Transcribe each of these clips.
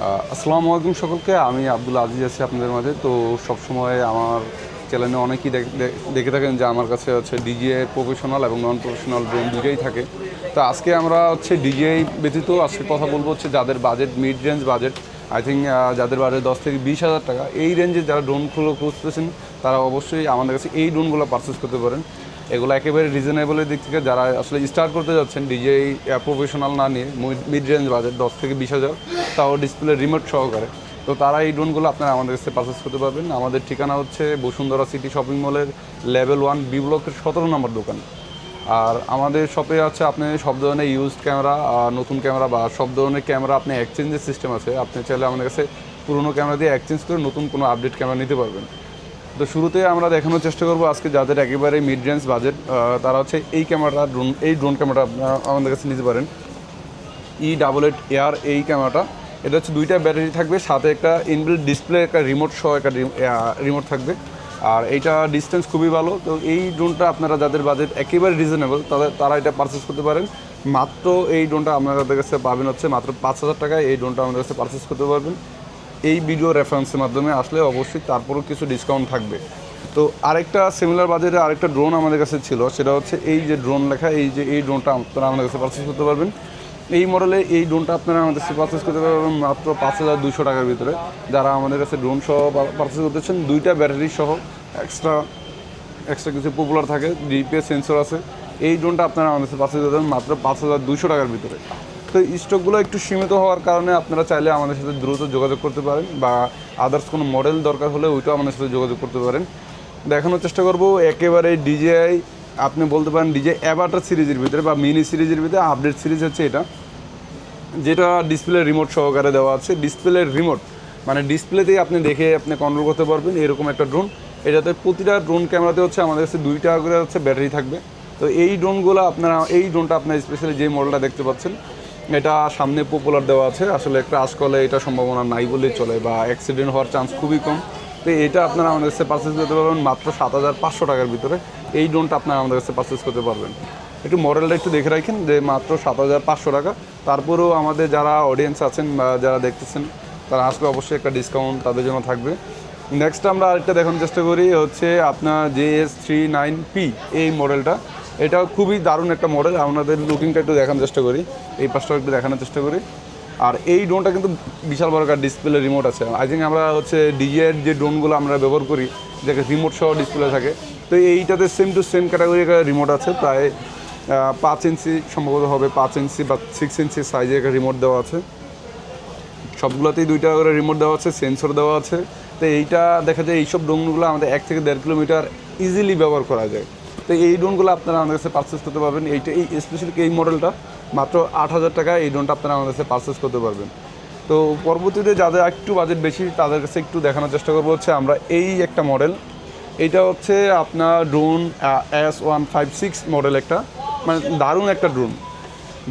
আসসালামু আলাইকুম সকলকে। আমি আব্দুল আজিজ আছি আপনাদের মাঝে। তো সবসময় আমার চ্যানেলে অনেকেই দেখ- দেখে থাকেন যে আমার কাছে হচ্ছে ডিজিআই প্রফেশনাল এবং নন প্রফেশনাল ড্রোন দুটোই থাকে। তো আজকে আমরা হচ্ছে ডিজিআই ব্যতীত আজকে কথা বলব হচ্ছে যাদের budget mid range budget I think যাদের বাজেট দশ থেকে বিশ হাজার টাকা, এই রেঞ্জে যারা ড্রোনগুলো খুঁজতেছেন, তারা অবশ্যই আমাদের কাছে এই ড্রোনগুলো পারচেস করতে পারেন। এগুলো একেবারে রিজনেবলের দিক থেকে যারা আসলে স্টার্ট করতে যাচ্ছেন ডিজেই প্রফেশনাল না নিয়ে মিড রেঞ্জ বাজেট দশ থেকে বিশ হাজার তাও ডিসপ্লে রিমোট সহকারে। তো তারা এই ড্রোনগুলো আপনারা আমাদের কাছে পারচেস করতে পারবেন। আমাদের ঠিকানা হচ্ছে বসুন্ধরা সিটি শপিং মলের লেভেল ওয়ান বি ব্লকের সতেরো নম্বর দোকান। আর আমাদের শপে আছে আপনি সব ধরনের ইউজড ক্যামেরা নতুন ক্যামেরা বা সব ধরনের ক্যামেরা আপনি এক্সচেঞ্জের সিস্টেম আছে। আপনি চাইলে আমাদের কাছে পুরোনো ক্যামেরা দিয়ে এক্সচেঞ্জ করে নতুন কোনো আপডেট ক্যামেরা নিতে পারবেন। তো শুরুতে আমরা দেখানোর চেষ্টা করব আজকে যাদের একেবারে মিড রেঞ্জ বাজেট তারা হচ্ছে এই ক্যামেরাটা ড্রোন এই ড্রোন ক্যামেরাটা আপনারা আমাদের কাছে নিতে পারেন। ই ডাবল এইট এয়ার এই ক্যামেরাটা এটা হচ্ছে দুইটা ব্যাটারি থাকবে, সাথে একটা ইনবিল্ড ডিসপ্লে একটা রিমোট সহ একটা রিমোট থাকবে। আর এইটা ডিস্টেন্স খুবই ভালো। তো এই ড্রোনটা আপনারা যাদের বাজেট একেবারে রিজনেবল তাদের, তারা এটা পারচেস করতে পারেন। মাত্র এই ড্রোনটা আপনাদের কাছে পাবেন হচ্ছে মাত্র পাঁচ হাজার টাকায়। এই ড্রোনটা আমাদের কাছে পারচেস করতে পারবেন। এই ভিডিও রেফারেন্সের মাধ্যমে আসলে অবশ্যই তারপরও কিছু ডিসকাউন্ট থাকবে। তো আরেকটা সিমিলার বাজেটে আরেকটা ড্রোন আমাদের কাছে ছিল, সেটা হচ্ছে এই যে ড্রোন লেখা, এই যে, এই ড্রোনটা আপনারা আমাদের কাছে পারচেস করতে পারবেন। এই মডেলে এই ড্রোনটা আপনারা আমাদের কাছে পারচেস করতে পারবেন মাত্র পাঁচ হাজার দুশো টাকার ভিতরে। যারা আমাদের কাছে ড্রোন সহ পারচেস করতেছেন দুইটা ব্যাটারি সহ এক্সট্রা এক্সট্রা কিছু পপুলার থাকে জিপিএস সেন্সর আছে। এই ড্রোনটা আপনারা আমাদের কাছে পারচেস করতে মাত্র পাঁচ হাজার দুশো টাকার ভিতরে। তো স্টকগুলো একটু সীমিত হওয়ার কারণে আপনারা চাইলে আমাদের সাথে দ্রুত যোগাযোগ করতে পারেন বা আদার্স কোনো মডেল দরকার হলে ওইটাও আমাদের সাথে যোগাযোগ করতে পারেন। দেখানোর চেষ্টা করব, একেবারে ডিজিআই আপনি বলতে পারেন ডিজে অ্যাভাটার সিরিজের ভিতরে বা মিনি সিরিজের ভিতরে, আপডেট সিরিজ হচ্ছে এটা। যেটা ডিসপ্লে রিমোট সহকারে দেওয়া আছে। ডিসপ্লে রিমোট মানে ডিসপ্লেতেই আপনি দেখে আপনি কন্ট্রোল করতে পারবেন এরকম একটা ড্রোন এটাতে প্রতিটা ড্রোন ক্যামেরাতে হচ্ছে আমাদের কাছে দুইটা করে হচ্ছে ব্যাটারি থাকবে। তো এই ড্রোনগুলো আপনারা, এই ড্রোনটা আপনার স্পেশালি যে মডেলটা দেখতে পাচ্ছেন, এটা সামনে পপুলার দেওয়া আছে। আসলে একটা আশকলে এটা সম্ভাবনা নাই বলেই চলে বা অ্যাক্সিডেন্ট হওয়ার চান্স খুবই কম। তো এটা আপনারা আমাদের কাছে পারচেস করতে পারবেন মাত্র সাত হাজার পাঁচশো টাকার ভিতরে। এই ড্রোনটা আপনারা আমাদের কাছে পারচেস করতে পারবেন। একটু মডেলটা একটু দেখে রাখেন যে মাত্র সাত হাজার পাঁচশো টাকা। তারপরেও আমাদের যারা অডিয়েন্স আছেন বা যারা দেখতেছেন, তারা আসলে অবশ্যই একটা ডিসকাউন্ট তাদের জন্য থাকবে। নেক্সট আমরা আরেকটা দেখানোর চেষ্টা করি, হচ্ছে আপনার J S three nine P এই মডেলটা এটা খুবই দারুণ একটা মডেল আপনাদের লুকিংটা একটু দেখানোর চেষ্টা করি। এই পাশটাও একটু দেখানোর চেষ্টা করি। আর এই ড্রোনটা কিন্তু বিশাল বড় একটা ডিসপ্লে রিমোট আছে। আই থিঙ্ক আমরা হচ্ছে ডিজিআইয়ের যে ড্রোনগুলো আমরা ব্যবহার করি যেটা রিমোট সহ ডিসপ্লে থাকে তো এইটাতে same to same category remote আছে, প্রায় পাঁচ ইঞ্চি সম্ভবত হবে, পাঁচ ইঞ্চি বা সিক্স ইঞ্চি সাইজে একটা রিমোট দেওয়া আছে। সবগুলোতেই দুইটা করে রিমোট দেওয়া আছে সেন্সর দেওয়া আছে। তো এইটা দেখা যায় এইসব ড্রোনগুলো আমাদের এক থেকে দেড় কিলোমিটার ইজিলি ব্যবহার করা যায়। তো এই ড্রোনগুলো আপনারা আমাদের কাছে পারচেস করতে পারবেন। এইটা, এই স্পেশালি এই মডেলটা মাত্র আট হাজার টাকা এই ড্রোনটা আপনারা আমাদের কাছে পারচেস করতে পারবেন। তো পরবর্তীতে যাদের একটু বাজেট বেশি, তাদের কাছে একটু দেখানোর চেষ্টা করব হচ্ছে আমরা এই একটা মডেল এইটা হচ্ছে আপনার drone S one five six model একটা। মানে দারুণ একটা ড্রোন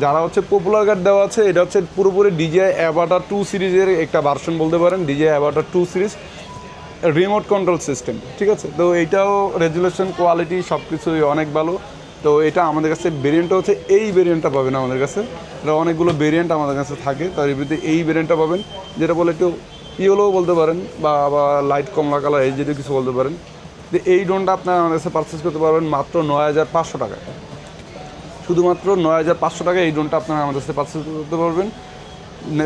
যারা হচ্ছে পপুলার গার্ড দেওয়া আছে, এটা হচ্ছে পুরোপুরি ডিজে অ্যাভাটার টু সিরিজের একটা ভার্সন বলতে পারেন DJ avatar two series. Remote control system ঠিক আছে? তো এইটাও রেজুলেশন কোয়ালিটি সব কিছুই অনেক ভালো। তো এটা আমাদের কাছে ভেরিয়েন্টটা হচ্ছে এই ভেরিয়েন্টটা পাবেন আমাদের কাছে। এটা অনেকগুলো ভেরিয়েন্ট আমাদের কাছে থাকে, তার ভিতরে এই ভেরিয়েন্টটা পাবেন। যেটা বলে একটু ইয়েলোও বলতে পারেন, বা লাইট কমলা কালার এই যদি কিছু বলতে পারেন। এই ড্রোনটা আপনারা আমাদের কাছে পারচেস করতে পারবেন মাত্র নয় হাজার পাঁচশো টাকায়। শুধুমাত্র নয় হাজার পাঁচশো টাকায় এই ড্রোনটা আপনারা আমাদের সাথে পারচেস করতে পারবেন।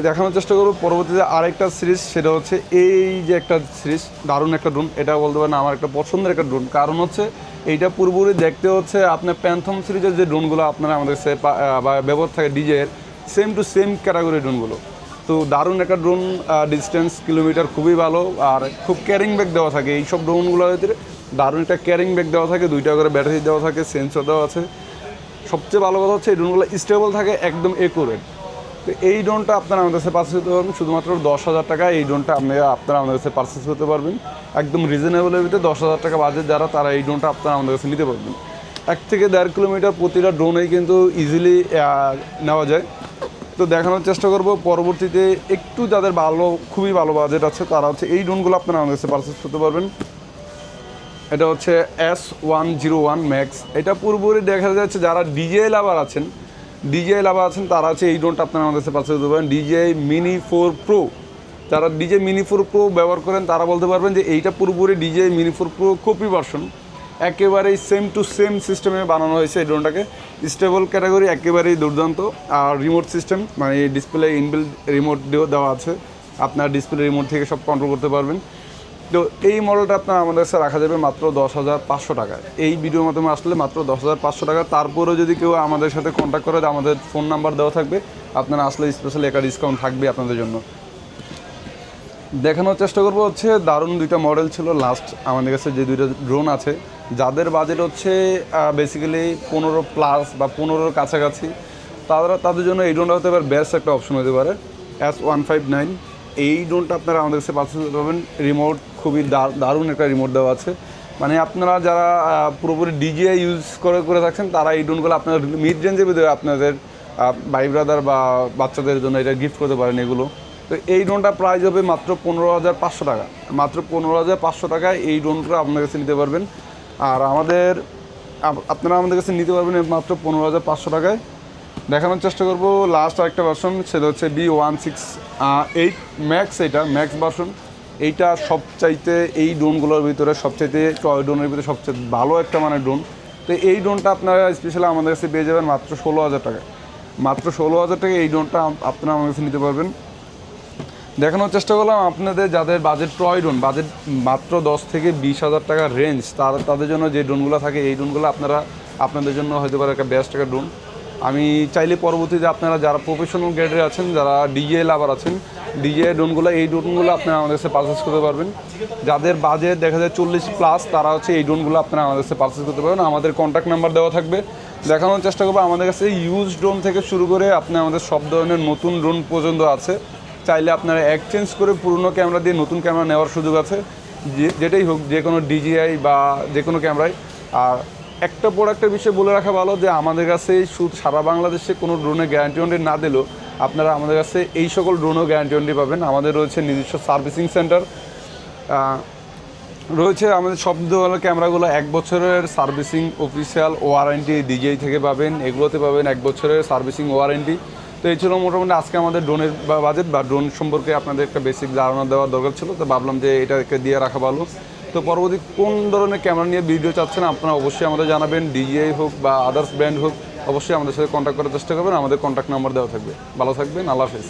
দেখানোর চেষ্টা করব, পরবর্তীতে আরেকটা সিরিজ সেটা হচ্ছে এই যে একটা সিরিজ দারুণ একটা ড্রোন। এটা বলতে পারেন আমার একটা পছন্দের একটা ড্রোন। কারণ হচ্ছে এইটা পুরোপুরি দেখতে হচ্ছে আপনার প্যান্থম সিরিজের যে ড্রোনগুলো আপনারা আমাদের কাছে বা ব্যবহার থাকে ডিজের সেম টু সেম ক্যাটাগরি ড্রোনগুলো। তো দারুণ একটা ড্রোন ডিস্টেন্স কিলোমিটার খুবই ভালো, আর খুব ক্যারিং ব্যাগ দেওয়া থাকে। এইসব ড্রোনগুলোর ভিতরে দারুণ একটা ক্যারিং ব্যাগ দেওয়া থাকে, দুইটা করে ব্যাটারি দেওয়া থাকে সেন্সর দেওয়া আছে। সবচেয়ে ভালো কথা হচ্ছে, এই ড্রোনগুলো স্টেবল থাকে, একদম একুরেট তো এই ড্রোনটা আপনারা আমাদের কাছে পারচেস করতে পারবেন। শুধুমাত্র দশ হাজার টাকা, এই ড্রোনটা আপনারা আপনারা আমাদের কাছে পারচেস করতে পারবেন। একদম রিজনেবলের ভিতরে দশ হাজার টাকা বাজেট যারা, তারা এই ড্রোনটা আপনারা আমাদের কাছে নিতে পারবেন। এক থেকে দেড় কিলোমিটার প্রতিটা ড্রোনেই কিন্তু ইজিলি নেওয়া যায়। তো দেখানোর চেষ্টা করব। পরবর্তীতে একটু যাদের ভালো, খুবই ভালো বাজেট আছে, তারা হচ্ছে এই ড্রোনগুলো আপনারা আমাদের কাছে পারচেস করতে পারবেন। এটা হচ্ছে S one zero one max এটা পুরোপুরি দেখা যাচ্ছে যারা ডিজে লাভার আছেন ডিজে লাভার আছেন, তারা হচ্ছে এই ড্রোনটা আপনারা আমাদের কাছে পারচেস করতে পারেন ডিজে মিনি ফোর প্রো যারা ডিজে মিনি ফোর প্রো ব্যবহার করেন, তারা বলতে পারবেন যে এইটা পুরোপুরি DJ mini four pro copy version একেবারেই সেম টু সেম সিস্টেমে বানানো হয়েছে এই ড্রোনটাকে। স্টেবল ক্যাটাগরি একেবারেই দুর্দান্ত। আর রিমোট সিস্টেম মানে এই ডিসপ্লে ইনবিল রিমোট দেওয়া আছে। আপনার ডিসপ্লে রিমোট থেকে সব কন্ট্রোল করতে পারবেন। তো এই মডেলটা আপনার আমাদের কাছে রাখা যাবে মাত্র দশ হাজার পাঁচশো টাকায় এই ভিডিওর মাধ্যমে আসলে মাত্র দশ হাজার পাঁচশো টাকা। তারপরেও যদি কেউ আমাদের সাথে কন্ট্যাক্ট করে, আমাদের ফোন নাম্বার দেওয়া থাকবে, আপনারা আসলে স্পেশালি একটা ডিসকাউন্ট থাকবে আপনাদের জন্য। দেখানোর চেষ্টা করব হচ্ছে, দারুণ দুইটা মডেল ছিল লাস্ট আমাদের কাছে যে দুইটা ড্রোন আছে, যাদের বাজেট হচ্ছে বেসিক্যালি পনেরো প্লাস বা পনেরোর কাছাকাছি। তারা, তাদের জন্য এই ড্রোনটা হতে পারে বেস্ট একটা অপশন হতে পারে। এস ওয়ান ফাইভ নাইন এই ড্রোনটা আপনারা আমাদের কাছে পারচেস পারবেন রিমোট খুবই দার- দারুণ একটা রিমোট দেওয়া আছে। মানে আপনারা যারা পুরোপুরি ডিজিআই ইউজ করে করে থাকছেন, তারা এই ড্রোনগুলো আপনার মিড রেঞ্জের ভিতরে আপনাদের ভাই ব্রাদার বা বাচ্চাদের জন্য এটা গিফট করতে পারেন এগুলো। তো এই ড্রোনটা প্রাইস হবে মাত্র পনেরো হাজার পাঁচশো টাকা। মাত্র পনেরো হাজার পাঁচশো টাকায় এই ড্রোনটা আপনার কাছে নিতে পারবেন। আর আমাদের আপনারা আমাদের কাছে নিতে পারবেন মাত্র পনেরো হাজার পাঁচশো টাকায়। দেখানোর চেষ্টা করব লাস্ট আরেকটা ভার্সন সেটা হচ্ছে B one six eight max এটা ম্যাক্স ভার্সন এইটা সবচাইতে এই ড্রোনগুলোর ভিতরে সবচাইতে টয় ড্রোনের ভিতরে সবচেয়ে ভালো একটা মানে ড্রোন। তো এই ড্রোনটা আপনারা স্পেশালি আমাদের কাছে পেয়ে যাবেন মাত্র ষোলো হাজার টাকা মাত্র ষোলো হাজার টাকা এই ড্রোনটা আপনারা আমার কাছে নিতে পারবেন। দেখানোর চেষ্টা করলাম, আপনাদের যাদের বাজেট ড্রোন বাজেট মাত্র দশ থেকে বিশ হাজার টাকার রেঞ্জ তার, তাদের জন্য যে ড্রোনগুলো থাকে, এই ড্রোনগুলো আপনারা, আপনাদের জন্য হতে পারে একটা বেস্ট একটা ড্রোন আমি চাইলে পরবর্তীতে আপনারা যারা প্রফেশনাল গ্রেডের আছেন, যারা ডিজে লাভার আছেন ডিজে ড্রোনগুলো এই ড্রোনগুলো আপনারা আমাদের কাছে পারচেস করতে পারবেন। যাদের বাজেট দেখা যায় চল্লিশ প্লাস তারা হচ্ছে এই ড্রোনগুলো আপনারা আমাদের কাছে পারচেস করতে পারবেন। আমাদের কন্ট্যাক্ট নাম্বার দেওয়া থাকবে। দেখানোর চেষ্টা করব, আমাদের কাছে ইউজ ড্রোন থেকে শুরু করে আপনি আমাদের সব ধরনের নতুন ড্রোন পর্যন্ত আছে। চাইলে আপনারা এক্সচেঞ্জ করে পুরনো ক্যামেরা দিয়ে নতুন ক্যামেরা নেওয়ার সুযোগ আছে। যেটাই হোক, যে কোনো ডিজিআই বা যে কোনো ক্যামেরায় আর একটা প্রোডাক্টের বিষয়ে বলে রাখা ভালো যে, আমাদের কাছে শুধু সারা বাংলাদেশে কোনো ড্রোনের গ্যারান্টি ওয়ারেন্টি না দিলেও আপনারা আমাদের কাছে এই সকল ড্রোনও গ্যারান্টি ওয়ারেন্টি পাবেন। আমাদের রয়েছে নিজস্ব সার্ভিসিং সেন্টার রয়েছে আমাদের সব ধরনের ক্যামেরাগুলো এক বছরের সার্ভিসিং অফিসিয়াল ওয়ারেন্টি ডিজিআই থেকে পাবেন। এগুলোতে পাবেন এক বছরের সার্ভিসিং ওয়ারেন্টি তো এই ছিল মোটামুটি আজকে আমাদের ড্রোনের বাজেট বা ড্রোন সম্পর্কে আপনাদের একটা বেসিক ধারণা দেওয়ার দরকার ছিল। তো ভাবলাম যে এটাকে দিয়ে রাখা ভালো। তো পরবর্তী কোন ধরনের ক্যামেরা নিয়ে ভিডিও চাচ্ছেন আপনারা অবশ্যই আমাদের জানাবেন। ডিজিআই হোক বা আদার্স ব্র্যান্ড হোক, অবশ্যই আমাদের সাথে কন্ট্যাক্ট করার চেষ্টা করবেন। আমাদের কন্ট্যাক্ট নাম্বার দেওয়া থাকবে। ভালো থাকবেন। আল্লাহ হাফেজ।